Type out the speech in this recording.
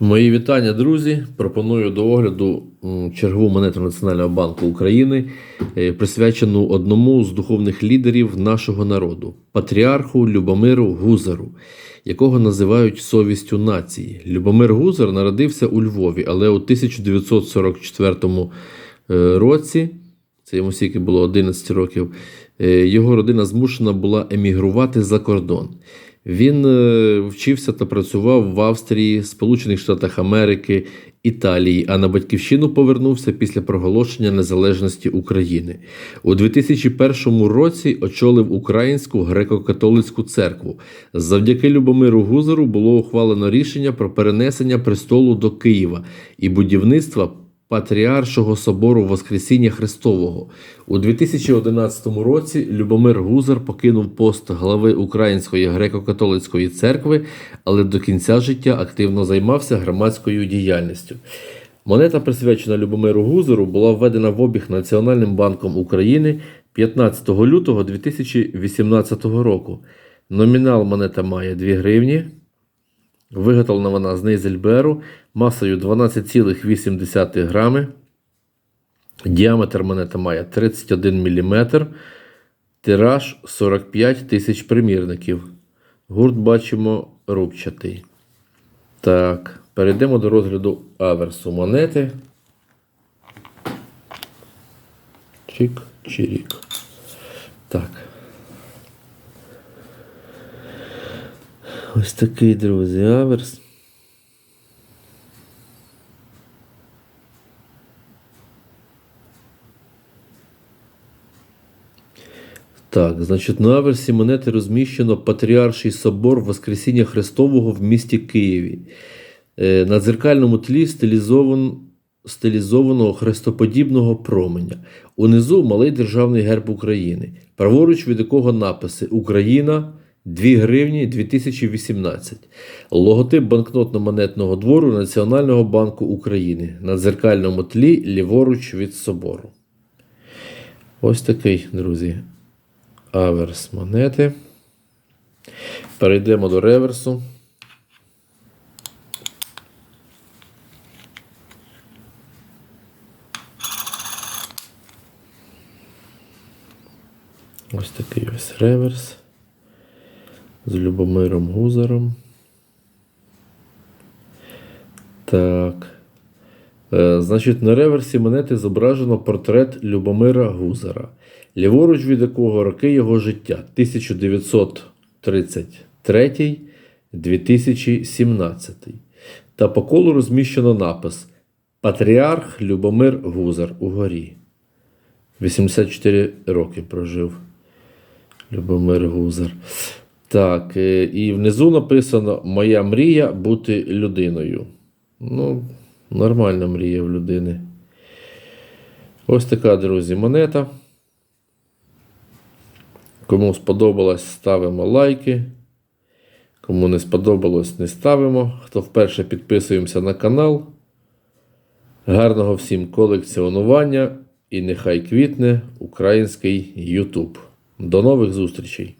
Мої вітання, друзі. Пропоную до огляду чергову монету Національного банку України, е, присвячену одному з духовних лідерів нашого народу патріарху Любомиру Гузару, якого називають совістю нації. Любомир Гузар народився у Львові, але у 1944 е, році, це йому стільки було 11 років, е, його родина змушена була емігрувати за кордон. Він е, вчився та працював в Австрії, Сполучених Штатах Америки, Італії, а на батьківщину повернувся після проголошення незалежності України. У 2001 році очолив Українську греко-католицьку церкву. Завдяки Любомиру Гузару було ухвалено рішення про перенесення престолу до Києва і будівництва Патріаршого собору Воскресіння Христового. У 2011 році Любомир Гузар покинув пост глави Української греко-католицької церкви, але до кінця життя активно займався громадською діяльністю. Монета, присвячена Любомиру Гузару, була введена в обіг Національним банком України 15 лютого 2018 року. Номінал монета має 2 гривні. Виготовлена вона з нейзельберу масою 12,8 грами. Діаметр монета має 31 мм. Тираж 45 тисяч примірників. Гурт бачимо рубчатий. Так, перейдемо до розгляду аверсу монети. Чик, чирік. Так. Ось такий, друзі, аверс. Так, значить, на аверсі монети розміщено Патріарший собор Воскресіння Христового в місті Києві. Е, На дзеркальному тлі стилізован, стилізованого хрестоподібного променя. Унизу малий державний герб України, праворуч від якого написи Україна 2 гривні 2018. Логотип банкнотно-монетного двору Національного банку України на дзеркальному тлі ліворуч від собору. Ось такий, друзі, аверс монети. Перейдемо до реверсу. Ось такий ось реверс з Любомиром Гузаром. Так. Е, значить, на реверсі монети зображено портрет Любомира Гузара, ліворуч від якого роки його життя 1933-2017. Та по колу розміщено напис Патріарх Любомир Гузар угорі. 84 роки прожив Любомир Гузар. Так, е, і внизу написано Моя мрія бути людиною. Ну, нормальна мрія в людини. Ось така, друзі, монета. Кому сподобалось, ставимо лайки. Кому не сподобалось, не ставимо. Хто вперше підписуємося на канал. Гарного всім колекціонування і нехай квітне український YouTube. До нових зустрічей!